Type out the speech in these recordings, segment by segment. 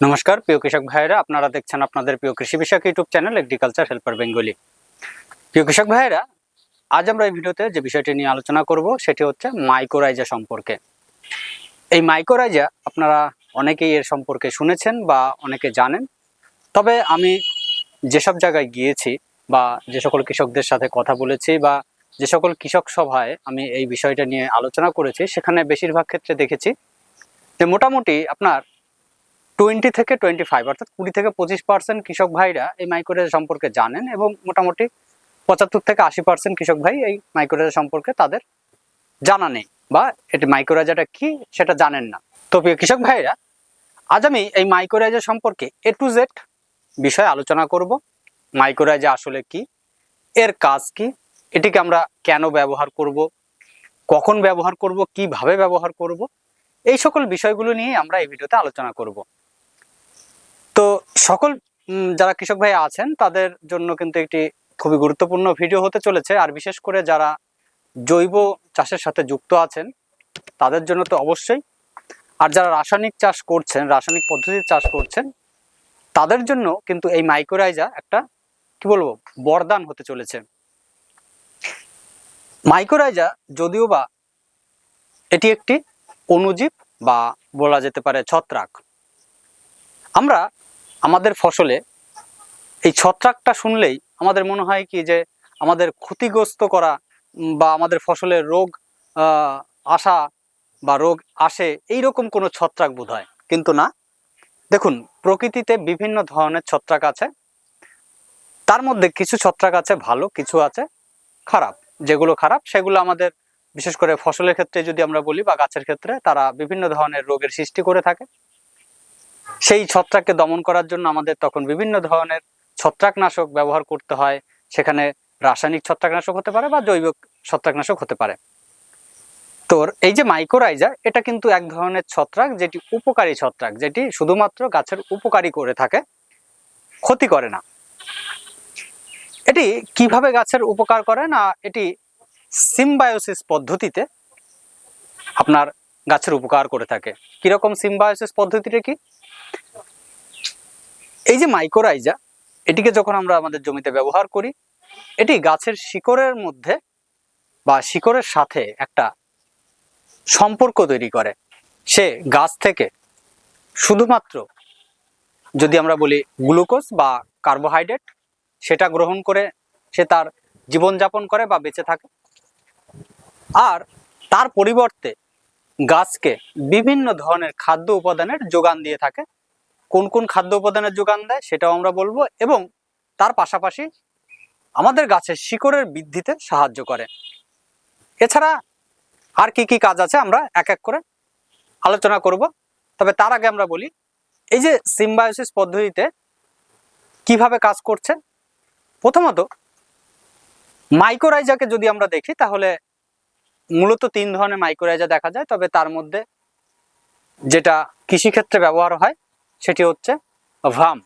নমস্কার, প্রিয় কৃষক ভাইয়েরা, আপনারা দেখছেন আপনাদের প্রিয় কৃষি বিষয়ক YouTube channel agriculture helper Bengali প্রিয় কৃষক ভাইয়েরা, আজ আমরা এই ভিডিওতে যে বিষয়টি নিয়ে আলোচনা করব, সেটি হচ্ছে মাইক্রোরাইজা সম্পর্কে। এই মাইক্রোরাইজা আপনারা অনেকেই এর সম্পর্কে শুনেছেন বা অনেকে জানেন। তবে আমি যেসব জায়গায় গিয়েছি বা যে সকল কৃষকদের সাথে কথা বলেছি বা যে সকল কৃষক সভায় আমি এই বিষয়টা নিয়ে আলোচনা করেছি, সেখানে বেশিরভাগ ক্ষেত্রে দেখেছি যে মোটামুটি আপনার টোয়েন্টি থেকে টোয়েন্টি ফাইভ, অর্থাৎ কুড়ি থেকে পঁচিশ পার্সেন্ট কৃষক ভাইরা এই মাইক্রোরেজা সম্পর্কে জানেন এবং মোটামুটি পঁচাত্তর থেকে আশি পার্সেন্ট কৃষক ভাই এই মাইক্রোরেজা সম্পর্কে তাদের জানা নেই বা এটি মাইক্রোরাজাটা কি সেটা জানেন না। তো প্রিয় কৃষক ভাইরা, আজ আমি এই মাইক্রোরাজা সম্পর্কে এ টু জেড বিষয়ে আলোচনা করব। মাইক্রোরাজা আসলে কি, এর কাজ কি, এটিকে আমরা কেন ব্যবহার করব, কখন ব্যবহার করব, কীভাবে ব্যবহার করব, এই সকল বিষয়গুলো নিয়ে আমরা এই ভিডিওতে আলোচনা করব। তো সকল যারা কৃষক ভাই আছেন, তাদের জন্য কিন্তু একটি খুবই গুরুত্বপূর্ণ ভিডিও হতে চলেছে। আর বিশেষ করে যারা জৈব চাষের সাথে যুক্ত আছেন, তাদের জন্য তো অবশ্যই। আর যারা রাসায়নিক চাষ করছেন, রাসায়নিক পদ্ধতির চাষ করছেন, তাদের জন্য কিন্তু এই মাইক্রোরাইজা একটা, কি বলব, বরদান হতে চলেছে। মাইক্রোরাইজা যদিও বা এটি একটি অণুজীব বা বলা যেতে পারে ছত্রাক, আমরা আমাদের ফসলে এই ছত্রাকটা শুনলেই আমাদের মনে হয় কি যে আমাদের ক্ষতিগ্রস্ত করা বা আমাদের ফসলের রোগ আসা বা রোগ আসে এই রকম কোনো ছত্রাক বোধ হয় কিন্তু না। দেখুন, প্রকৃতিতে বিভিন্ন ধরনের ছত্রাক আছে। তার মধ্যে কিছু ছত্রাক আছে ভালো, কিছু আছে খারাপ। যেগুলো খারাপ, সেগুলো আমাদের, বিশেষ করে ফসলের ক্ষেত্রে যদি আমরা বলি বা গাছের ক্ষেত্রে, তারা বিভিন্ন ধরনের রোগের সৃষ্টি করে থাকে। সেই ছত্রাককে দমন করার জন্য আমাদের তখন বিভিন্ন ধরনের ছত্রাকনাশক ব্যবহার করতে হয়। সেখানে রাসায়নিক ছত্রাকনাশক হতে পারে বা জৈব ছত্রাকনাশক হতে পারে। তোর এই যে মাইক্রোরাইজা এটা কিন্তু এক ধরনের ছত্রাক যেটি উপকারী ছত্রাক, যেটি শুধুমাত্র গাছের উপকারী করে থাকে, ক্ষতি করে না। এটি কীভাবে গাছের উপকার করে না, এটি সিম্বায়োসিস পদ্ধতিতে আপনার গাছের উপকার করে থাকে। কীরকম সিম্বায়োসিস পদ্ধতিটা কি? এই যে মাইক্রোরাইজা এটিকে যখন আমরা আমাদের জমিতে ব্যবহার করি, এটি গাছের শিকড়ের মধ্যে বা শিকড়ের সাথে একটা সম্পর্ক তৈরি করে। সে গাছ থেকে শুধুমাত্র যদি আমরা বলি গ্লুকোজ বা কার্বোহাইড্রেট, সেটা গ্রহণ করে সে তার জীবনযাপন করে বা বেঁচে থাকে। আর তার পরিবর্তে গাছকে বিভিন্ন ধরনের খাদ্য উপাদানের যোগান দিয়ে থাকে। কোন কোন খাদ্য উপাদানের যোগান দেয় সেটাও আমরা বলব এবং তার পাশাপাশি আমাদের গাছের শিকড়ের বৃদ্ধিতে সাহায্য করে। এছাড়া আর কি কি কাজ আছে আমরা এক এক করে আলোচনা করব। তবে তার আগে আমরা বলি, এই যে সিম্বায়োসিস পদ্ধতিতে কীভাবে কাজ করছে, প্রথমত মাইক্রোরাইজাকে যদি আমরা দেখি, তাহলে মূলত তিন ধরনের মাইক্রোরাইজা দেখা যায়, তবে তার মধ্যে যেটা কৃষিক্ষেত্রে ব্যবহার হয় সেটি হচ্ছে ভাম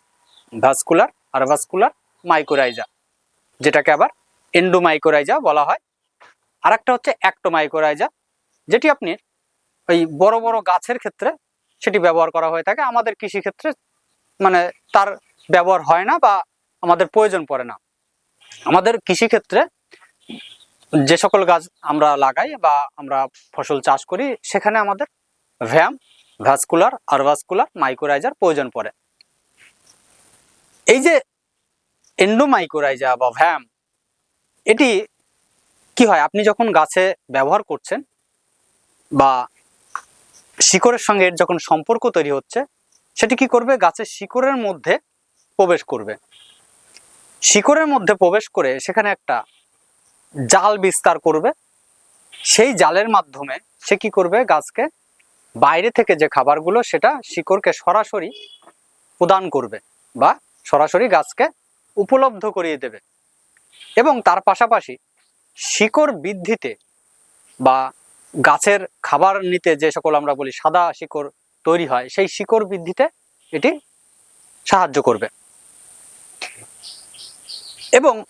ভাস্কুলার আর ভাস্কুলার মাইক্রোরাইজা যেটাকে আবার এন্ডোমাইক্রোরাইজা বলা হয়। আর একটা হচ্ছে অ্যাক্টোমাইক্রোরাইজা যেটি আপনি ওই বড় বড় গাছের ক্ষেত্রে সেটি ব্যবহার করা হয়ে থাকে। আমাদের কৃষিক্ষেত্রে মানে তার ব্যবহার হয় না বা আমাদের প্রয়োজন পড়ে না। আমাদের কৃষিক্ষেত্রে যে সকল গাছ আমরা লাগাই বা আমরা ফসল চাষ করি, সেখানে আমাদের ভ্যাম ভ্যাসকুলার আর ভাস্কুলার মাইক্রোরাইজার প্রয়োজন পড়ে। এই যে এন্ডোমাইক্রোরাইজা বা ভ্যাম এটি কি হয়? আপনি যখন গাছে ব্যবহার করছেন বা শিকড়ের সঙ্গে এর যখন সম্পর্ক তৈরি হচ্ছে, সেটি কি করবে? গাছের শিকড়ের মধ্যে প্রবেশ করবে। শিকড়ের মধ্যে প্রবেশ করে সেখানে একটা জাল বিস্তার করবে। সেই জালের মাধ্যমে সে কি করবে? গাছকে বাইরে থেকে যে খাবারগুলো সেটা শিকড়কে সরাসরি প্রদান করবে বা সরাসরি গাছকে উপলব্ধ করিয়ে দেবে। এবং তার পাশাপাশি শিকড় বৃদ্ধিতে বা গাছের খাবার নিতে যে সকল আমরা বলি সাদা শিকড় তৈরি হয়, সেই শিকড় বৃদ্ধিতে এটি সাহায্য করবে। এবং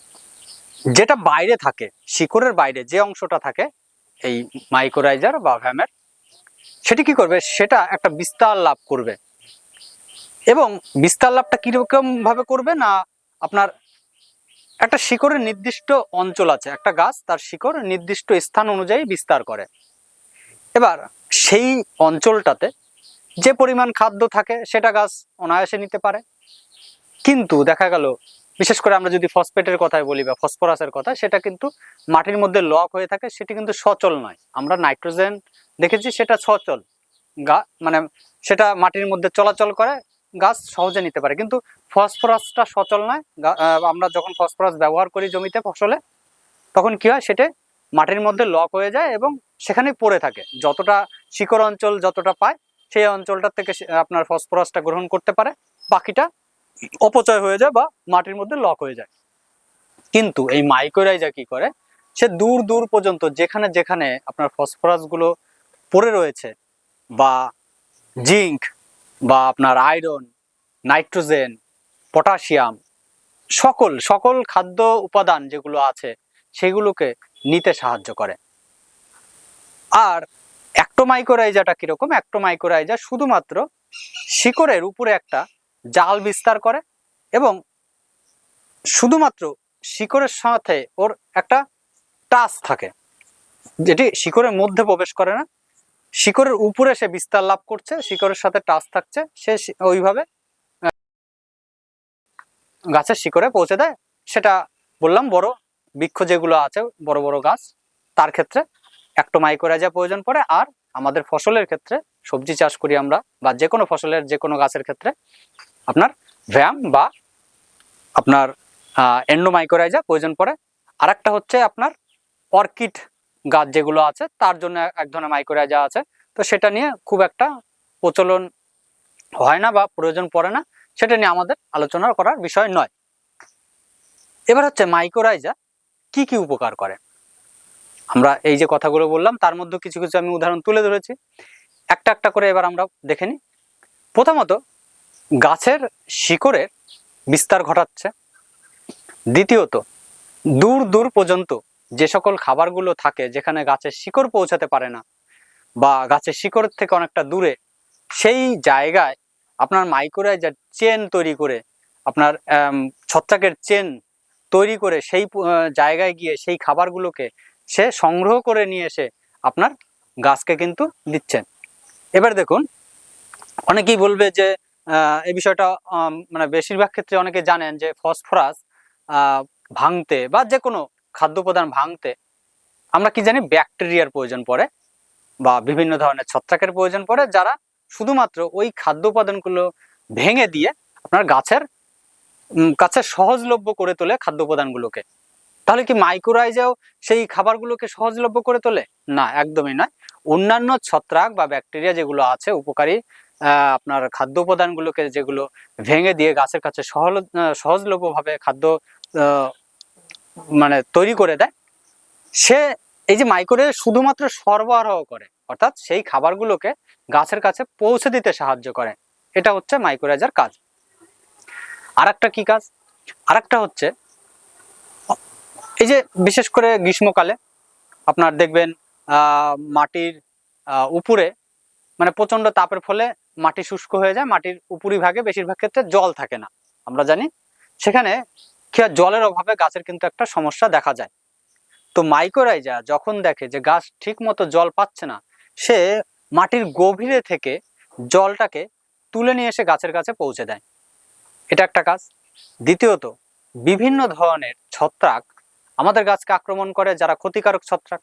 যেটা বাইরে থাকে, শিকড়ের বাইরে যে অংশটা থাকে, এই মাইক্রোরাইজার বা ভ্যামের সেটি কি করবে? সেটা একটা বিস্তার লাভ করবে। এবং বিস্তার লাভটা কীরকম ভাবে করবে না আপনার একটা শিকড়ের নির্দিষ্ট অঞ্চল আছে, একটা গাছ তার শিকড় নির্দিষ্ট স্থান অনুযায়ী বিস্তার করে। এবার সেই অঞ্চলটাতে যে পরিমাণ খাদ্য থাকে সেটা গাছ অনায়াসে নিতে পারে। কিন্তু দেখা গেল, বিশেষ করে আমরা যদি ফসফেটের কথাই বলি বা ফসফরাসের কথা সেটা কিন্তু মাটির মধ্যে লক হয়ে থাকে, সেটি কিন্তু সচল নয়। আমরা নাইট্রোজেন দেখেছি সেটা সচল। গা মানে সেটা মাটির মধ্যে চলাচল করে, গাছ সহজে নিতে পারে। কিন্তু ফসফরাসটা সচল নয়। আমরা যখন ফসফরাস ব্যবহার করি জমিতে ফসলে, তখন কি হয়? সেটা মাটির মধ্যে লক হয়ে যায় এবং সেখানে পড়ে থাকে। যতটা শিকড় অঞ্চল যতটা পায়, সেই অঞ্চলটা থেকে আপনার ফসফরাসটা গ্রহণ করতে পারে। বাকিটা অপচয় হয়ে যায় বা মাটির মধ্যে লক হয়ে যায়। কিন্তু এই মাইক্রোরাইজা কি করে? সে দূর দূর পর্যন্ত, যেখানে যেখানে আপনার ফসফরাসগুলো পড়ে রয়েছে বা জিঙ্ক বা আপনার আয়রন, নাইট্রোজেন, পটাশিয়াম, সকল সকল খাদ্য উপাদান যেগুলো আছে সেগুলোকে নিতে সাহায্য করে। আর অ্যাক্টোমাইকোরাইজাটা কীরকম? অ্যাক্টোমাইকোরাইজা শুধুমাত্র শিকড়ের উপরে একটা জাল বিস্তার করে এবং শুধুমাত্র শিকড়ের সাথে ওর একটা টাচ থাকে, যেটি শিকড়ের মধ্যে প্রবেশ করে না শিকড়ের উপরে সে বিস্তার লাভ করছে, শিকড়ের সাথে টাচ থাকছে, সে ওইভাবে গাছের শিকড়ে পৌঁছে দেয়। সেটা বললাম বড় বৃক্ষ যেগুলো আছে, বড় বড় গাছ, তার ক্ষেত্রে অ্যাক্টোমাইকোরাইজা প্রয়োজন পড়ে। আর আমাদের ফসলের ক্ষেত্রে, সবজি চাষ করি আমরা, বা যে কোনো ফসলের, যে কোনো গাছের ক্ষেত্রে, আপনার ভ্যাম বা আপনার এন্ডোমাইকোরাইজা প্রয়োজন পড়ে। আর একটা হচ্ছে আপনার অর্কিড গাছ যেগুলো আছে, তার জন্য এক ধরনের মাইক্রোরাইজা আছে। তো সেটা নিয়ে খুব একটা প্রচলন হয় না বা প্রয়োজন পড়ে না, সেটা নিয়ে আমাদের আলোচনা করার বিষয় নয়। এবার হচ্ছে মাইক্রোরাইজা কি কি উপকার করে? আমরা এই যে কথাগুলো বললাম, তার মধ্যে কিছু কিছু আমি উদাহরণ তুলে ধরেছি। একটা একটা করে এবার আমরা দেখে নিই। প্রথমত, গাছের শিকড়ের বিস্তার ঘটাচ্ছে। দ্বিতীয়ত, দূর দূর পর্যন্ত যে সকল খাবারগুলো থাকে যেখানে গাছের শিকড় পৌঁছাতে পারে না বা গাছের শিকড় থেকে অনেকটা দূরে, সেই জায়গায় আপনার মাইক্রোরাইজার চেন তৈরি করে, আপনার ছত্রাকের চেন তৈরি করে সেই জায়গায় গিয়ে সেই খাবারগুলোকে সে সংগ্রহ করে নিয়ে এসে আপনার গাছকে কিন্তু দিচ্ছেন। এবার দেখুন, অনেকেই বলবে যে এই বিষয়টা মানে বেশিরভাগ ক্ষেত্রে অনেকে জানেন যে ফসফরাস ভাঙতে বা যে কোনো খাদ্য উপাদান ভাঙতে আমরা কি জানি ব্যাকটেরিয়ার প্রয়োজন পড়ে বা বিভিন্ন ধরনের ছত্রাকের প্রয়োজন পড়ে যারা শুধুমাত্র ওই খাদ্য উপাদানগুলো ভেঙে দিয়ে আপনার গাছের কাছে সহজলভ্য করে তোলে খাদ্য উপাদানগুলোকে তাহলে কি মাইক্রোরাইজাও সেই খাবারগুলোকে সহজলভ্য করে তোলে? না একদমই নয়। অন্যান্য ছত্রাক বা ব্যাকটেরিয়া যেগুলো আছে উপকারী আপনার খাদ্য উপাদানগুলোকে যেগুলো ভেঙে দিয়ে গাছের কাছে আহ, সহজলভ্যভাবে খাদ্য মানে তৈরি করে দেয়, সে এই যে মাইক্রোওয়েভ শুধুমাত্র সরবরাহ করে, অর্থাৎ সেই খাবারগুলোকে গাছের কাছে পৌঁছে দিতে সাহায্য করে, এটা হচ্ছে মাইক্রোরাইজার কাজ। আর কি কাজ? আর একটা হচ্ছে, এই যে বিশেষ করে গ্রীষ্মকালে আপনার দেখবেন মাটির উপরে মানে প্রচণ্ড তাপের ফলে মাটি শুষ্ক হয়ে যায়, মাটির উপরিভাগে বেশিরভাগ ক্ষেত্রে জল থাকে না, আমরা জানি। সেখানে কি হয়, জলের অভাবে গাছের কিন্তু একটা সমস্যা দেখা যায়। তো মাইক্রোরাইজা যখন দেখে যে গাছ ঠিক মতো জল পাচ্ছে না সে মাটির গভীরে থেকে জলটাকে তুলে নিয়ে এসে গাছের কাছে পৌঁছে দেয়। এটা একটা কাজ। দ্বিতীয়ত বিভিন্ন ধরনের ছত্রাক আমাদের গাছকে আক্রমণ করে যারা ক্ষতিকারক ছত্রাক।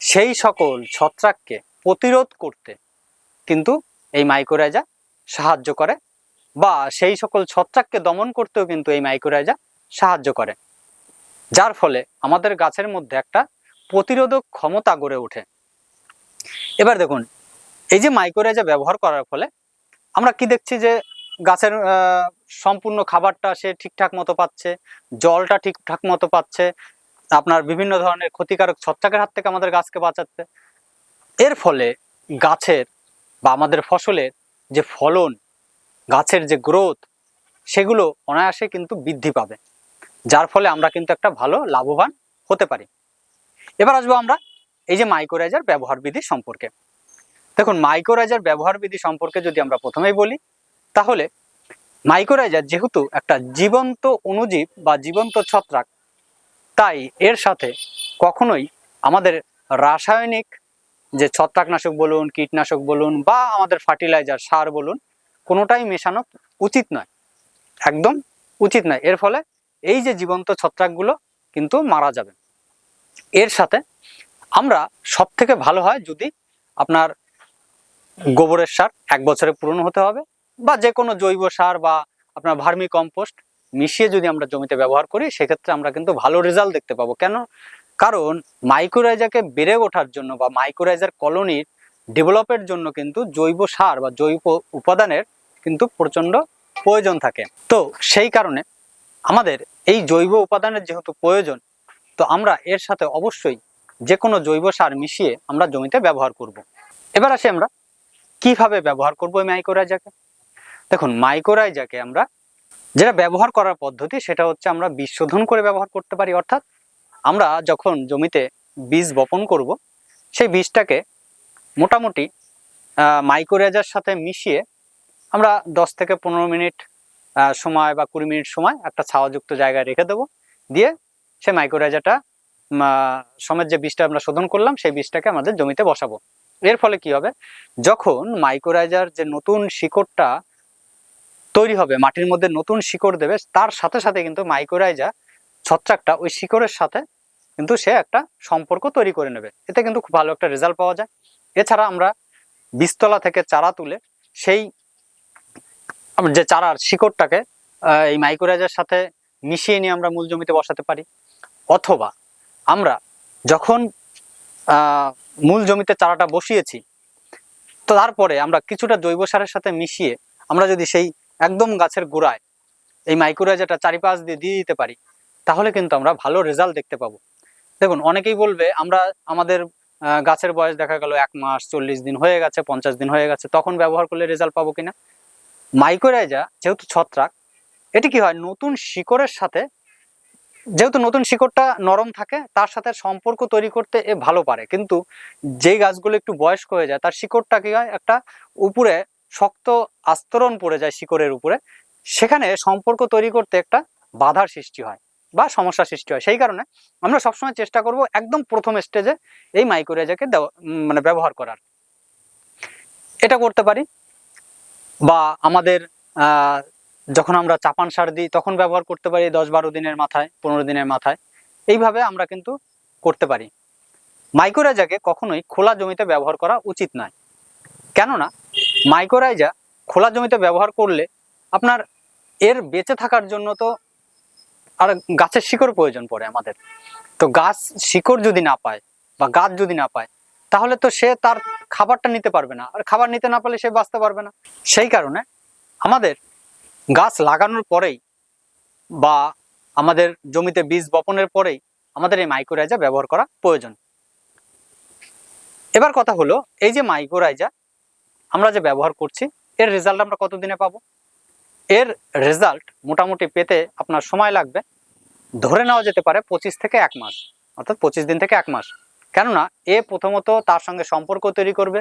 সেই সকল ছত্রাককে প্রতিরোধ করতে কিন্তু এই মাইক্রোরাইজা সাহায্য করে বা সেই সকল ছত্রাককে দমন করতেও কিন্তু এই মাইক্রোরাইজা সাহায্য করে। যার ফলে আমাদের গাছের মধ্যে একটা প্রতিরোধক ক্ষমতা গড়ে ওঠে। এবার দেখুন, এই যে মাইক্রোরাইজা ব্যবহার করার ফলে আমরা কি দেখছি যে গাছের সম্পূর্ণ খাবারটা সে ঠিকঠাক মতো পাচ্ছে, জলটা ঠিকঠাক মতো পাচ্ছে, আপনার বিভিন্ন ধরনের ক্ষতিকারক ছত্রাকের হাত থেকে আমাদের গাছকে বাঁচাচ্ছে। এর ফলে গাছের বা আমাদের ফসলের যে ফলন, গাছের যে গ্রোথ সেগুলো অনায়াসে কিন্তু বৃদ্ধি পাবে। যার ফলে আমরা কিন্তু একটা ভালো লাভবান হতে পারি। এবার আসব আমরা এই যে মাইক্রোরাইজার ব্যবহার বিধি সম্পর্কে। দেখুন মাইক্রোরাইজার ব্যবহার বিধি সম্পর্কে যদি আমরা প্রথমেই বলি, তাহলে মাইক্রোরাইজার যেহেতু একটা জীবন্ত অণুজীব বা জীবন্ত ছত্রাক, তাই এর সাথে কখনোই আমাদের রাসায়নিক যে ছত্রাকনাশক বলুন, কীটনাশক বলুন বা আমাদের ফার্টিলাইজার সার বলুন, কোনোটাই মেশানো উচিত নয়। একদম উচিত নয়। এর ফলে এই যে জীবন্ত ছত্রাকগুলো কিন্তু মারা যাবে। এর সাথে আমরা সব থেকে ভালো হয় যদি আপনার গোবরের সার এক বছরে পূরণ হতে হবে বা যে কোনো জৈব সার বা আপনার ভার্মি কম্পোস্ট মিশিয়ে যদি আমরা জমিতে ব্যবহার করি, সেক্ষেত্রে আমরা কিন্তু ভালো রেজাল্ট দেখতে পাবো। কেন? কারণ মাইক্রোরাইজাকে বেড়ে ওঠার জন্য বা মাইক্রোরাইজার কলোনির ডেভেলপের জন্য কিন্তু জৈব সার বা জৈব উপাদানের কিন্তু প্রচণ্ড প্রয়োজন থাকে। তো সেই কারণে আমাদের এই জৈব উপাদানের যেহেতু প্রয়োজন, তো আমরা এর সাথে অবশ্যই যে কোনো জৈব সার মিশিয়ে আমরা জমিতে ব্যবহার করব। এবার আসি আমরা, কীভাবে ব্যবহার করব এই মাইক্রোরাইজাকে দেখুন মাইক্রোরাইজাকে আমরা যেটা ব্যবহার করার পদ্ধতি সেটা হচ্ছে আমরা বীজ শোধন করে ব্যবহার করতে পারি, অর্থাৎ আমরা যখন জমিতে বীজ বপন করব, সেই বীজটাকে মোটামুটি মাইক্রোরাইজার সাথে মিশিয়ে আমরা দশ থেকে পনেরো মিনিট সময় বা কুড়ি মিনিট সময় একটা ছাওয়াযুক্ত জায়গায় রেখে দেবো। দিয়ে সেই মাইক্রোরাইজারটা সমেত যে বীজটা আমরা শোধন করলাম, সেই বীজটাকে আমাদের জমিতে বসাবো। এর ফলে কি হবে? যখন মাইক্রোরাইজার যে নতুন শিকড়টা তৈরি হবে, মাটির মধ্যে নতুন শিকড় দেবে, তার সাথে সাথে কিন্তু মাইক্রোরাইজা ছত্রাকটা ওই শিকড়ের সাথে কিন্তু সে একটা সম্পর্ক তৈরি করে নেবে। এতে কিন্তু খুব ভালো একটা রেজাল্ট পাওয়া যায়। এছাড়া আমরা বীজতলা থেকে চারা তুলে সেই যে চারার শিকড়টাকে এই মাইক্রোরাইজার সাথে মিশিয়ে নিয়ে আমরা মূল জমিতে বসাতে পারি। অথবা আমরা যখন মূল জমিতে চারাটা বসিয়েছি তো তারপরে আমরা কিছুটা জৈব সারের সাথে মিশিয়ে আমরা যদি সেই একদম গাছের গোড়ায় এই মাইক্রোরাইজারটা চারিপাশ দিয়ে দিয়ে দিতে পারি, তাহলে কিন্তু আমরা ভালো রেজাল্ট দেখতে পাবো। দেখুন, অনেকেই বলবে, আমরা, আমাদের গাছের বয়স দেখা গেল এক মাস, চল্লিশ দিন হয়ে গেছে, পঞ্চাশ দিন হয়ে গেছে, তখন ব্যবহার করলে রেজাল্ট পাবো কিনা? মাইক্রোরাইজা যেহেতু ছত্রাক, এটি কি হয়? নতুন শিকড়ের সাথে, যেহেতু নতুন শিকড়টা নরম থাকে, তার সাথে সম্পর্ক তৈরি করতে এ ভালো পারে। কিন্তু যেই গাছগুলো একটু বয়স্ক হয়ে যায়, তার শিকড়টা কি হয়? একটা উপরে শক্ত আস্তরণ পড়ে যায় শিকড়ের উপরে। সেখানে সম্পর্ক তৈরি করতে একটা বাধার সৃষ্টি হয় বা সমস্যা সৃষ্টি হয়। সেই কারণে আমরা সবসময় চেষ্টা করব একদম প্রথম স্টেজে এই মাইক্রোরাইজাকে দেওয়া মানে ব্যবহার করার। এটা করতে পারি। বা আমাদের যখন আমরা চাপান সার দিই, তখন ব্যবহার করতে পারি দশ বারো দিনের মাথায়, পনেরো দিনের মাথায়। এইভাবে আমরা কিন্তু করতে পারি। মাইক্রোরাইজাকে কখনোই খোলা জমিতে ব্যবহার করা উচিত নয়। কেননা মাইক্রোরাইজা খোলা জমিতে ব্যবহার করলে আপনার এর বেঁচে থাকার জন্য তো আর গাছের শিকড় প্রয়োজন পড়ে আমাদের। তো গাছ শিকড় যদি না পায় বা গাছ যদি না পায়, তাহলে তো সে তার খাবারটা নিতে পারবে না। আর খাবার নিতে না পারলে সে বাঁচতে পারবে না। সেই কারণে আমাদের গাছ লাগানোর পরেই বা আমাদের জমিতে বীজ বপনের পরেই আমাদের এই মাইক্রোরাইজা ব্যবহার করা প্রয়োজন। এবার কথা হলো, এই যে মাইক্রোরাইজা আমরা যে ব্যবহার করছি, এর রেজাল্ট আমরা কতদিনে পাবো? এর রেজাল্ট মোটামুটি পেতে আপনার সময় লাগবে। ধরে নেওয়া যেতে পারে পঁচিশ থেকে এক মাস। অর্থাৎ পঁচিশ দিন থেকে এক মাস। কেননা এ প্রথমত তার সঙ্গে সম্পর্ক তৈরি করবে,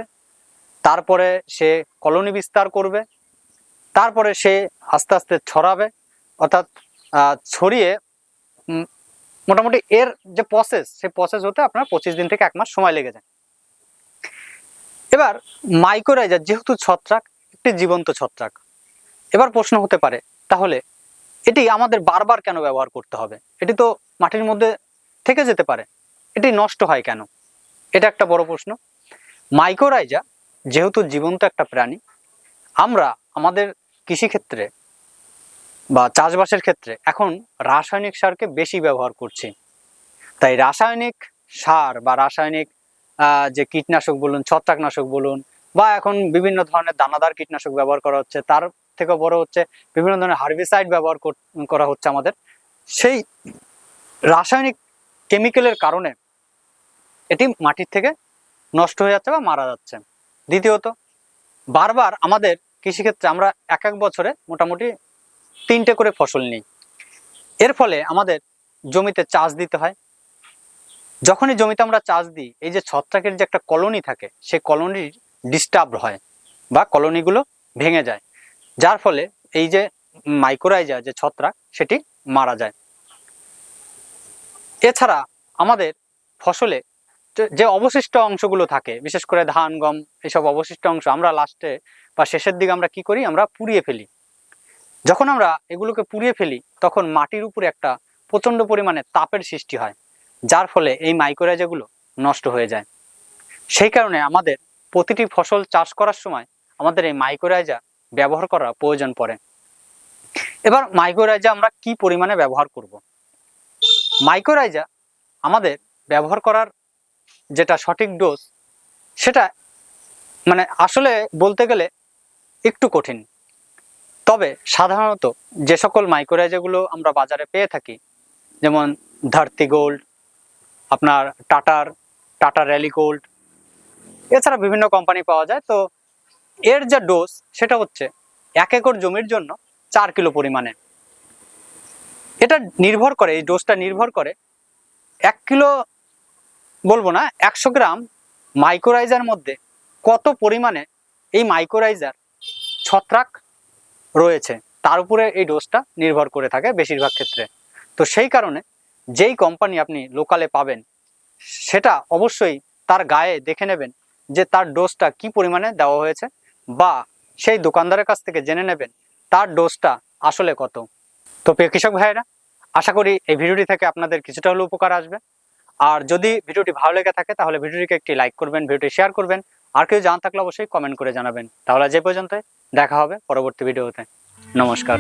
তারপরে সে কলোনি বিস্তার করবে, তারপরে সে আস্তে আস্তে ছড়াবে, অর্থাৎ ছড়িয়ে মোটামুটি এর যে প্রসেস সেই প্রসেস হতে আপনার পঁচিশ দিন থেকে এক মাস সময় লেগে যায়। এবার মাইক্রোরাইজার যেহেতু ছত্রাক, একটি জীবন্ত ছত্রাক, এবার প্রশ্ন হতে পারে, তাহলে এটি আমাদের বারবার কেন ব্যবহার করতে হবে? এটি তো মাটির মধ্যে থেকে যেতে পারে। এটি নষ্ট হয় কেন? এটা একটা বড় প্রশ্ন। মাইক্রোরাইজা যেহেতু জীবন্ত একটা প্রাণী, আমরা আমাদের কৃষিক্ষেত্রে বা চাষবাসের ক্ষেত্রে এখন রাসায়নিক সারকে বেশি ব্যবহার করছি। তাই রাসায়নিক সার বা রাসায়নিক যে কীটনাশক বলুন, ছত্রাকনাশক বলুন, বা এখন বিভিন্ন ধরনের দানাদার কীটনাশক ব্যবহার করা হচ্ছে, তার থেকে বড় হচ্ছে বিভিন্ন ধরনের হার্বিসাইড ব্যবহার করা হচ্ছে আমাদের। সেই রাসায়নিক কেমিক্যালের কারণে এটি মাটির থেকে নষ্ট হয়ে যাচ্ছে বা মারা যাচ্ছে। দ্বিতীয়ত, বারবার আমাদের কৃষিক্ষেত্রে আমরা এক এক বছরে মোটামুটি তিনটে করে ফসল নিই। এর ফলে আমাদের জমিতে চাষ দিতে হয়। যখনই জমিতে আমরা চাষ দিই, এই যে ছত্রাকের যে একটা কলোনি থাকে, সেই কলোনি ডিস্টার্ব হয় বা কলোনিগুলো ভেঙে যায়। যার ফলে এই যে মাইক্রোরাইজা যে ছত্রাক, সেটি মারা যায়। এছাড়া আমাদের ফসলে যে- অবশিষ্ট অংশগুলো থাকে, বিশেষ করে ধান, গম এসব অবশিষ্ট অংশ আমরা লাস্টে বা শেষের দিকে আমরা কি করি? আমরা পুড়িয়ে ফেলি। যখন আমরা এগুলোকে পুড়িয়ে ফেলি, তখন মাটির উপরে একটা প্রচণ্ড পরিমাণে তাপের সৃষ্টি হয়, যার ফলে এই মাইক্রোরাইজাগুলো নষ্ট হয়ে যায়। সেই কারণে আমাদের প্রতিটি ফসল চাষ করার সময় আমাদের এই মাইক্রোরাইজা ব্যবহার করা প্রয়োজন পড়ে। এবার মাইক্রোরাইজা আমরা কি পরিমাণে ব্যবহার করব? মাইক্রোরাইজা আমাদের ব্যবহার করার যেটা সঠিক ডোজ সেটা মানে আসলে বলতে গেলে একটু কঠিন। তবে সাধারণত যে সকল মাইক্রোরাইজাগুলো আমরা বাজারে পেয়ে থাকি, যেমন ধরতি গোল্ড আপনার টাটার, টাটা র্যালি গোল্ড এছাড়া বিভিন্ন কোম্পানি পাওয়া যায়। তো এর যা ডোজ সেটা হচ্ছে এক একর জমির জন্য চার কিলো পরিমাণে। এটা নির্ভর করে, এই ডোজটা নির্ভর করে এক কিলো বলব না, একশো গ্রাম মাইক্রোরাইজার মধ্যে কত পরিমাণে এই মাইক্রোরাইজার ছত্রাক রয়েছে, তার উপরে এই ডোজটা নির্ভর করে থাকে বেশিরভাগ ক্ষেত্রে। তো সেই কারণে যেই কোম্পানি আপনি লোকালে পাবেন, সেটা অবশ্যই তার গায়ে দেখে নেবেন যে তার ডোজটা কি পরিমাণে দেওয়া হয়েছে বা সেই দোকানদারের কাছ থেকে জেনে নেবেন তার ডোজটা আসলে কত। তো প্রিয় কৃষক ভাইয়েরা, আশা করি এই ভিডিওটি থেকে আপনাদের কিছুটা হলেও উপকার আসবে। আর যদি ভিডিওটি ভালো লেগে থাকে, তাহলে ভিডিওটিকে একটি লাইক করবেন, ভিডিওটি শেয়ার করবেন। আর কেউ জানা থাকলে অবশ্যই কমেন্ট করে জানাবেন। তাহলে যে পর্যন্ত দেখা হবে পরবর্তী ভিডিওতে নমস্কার।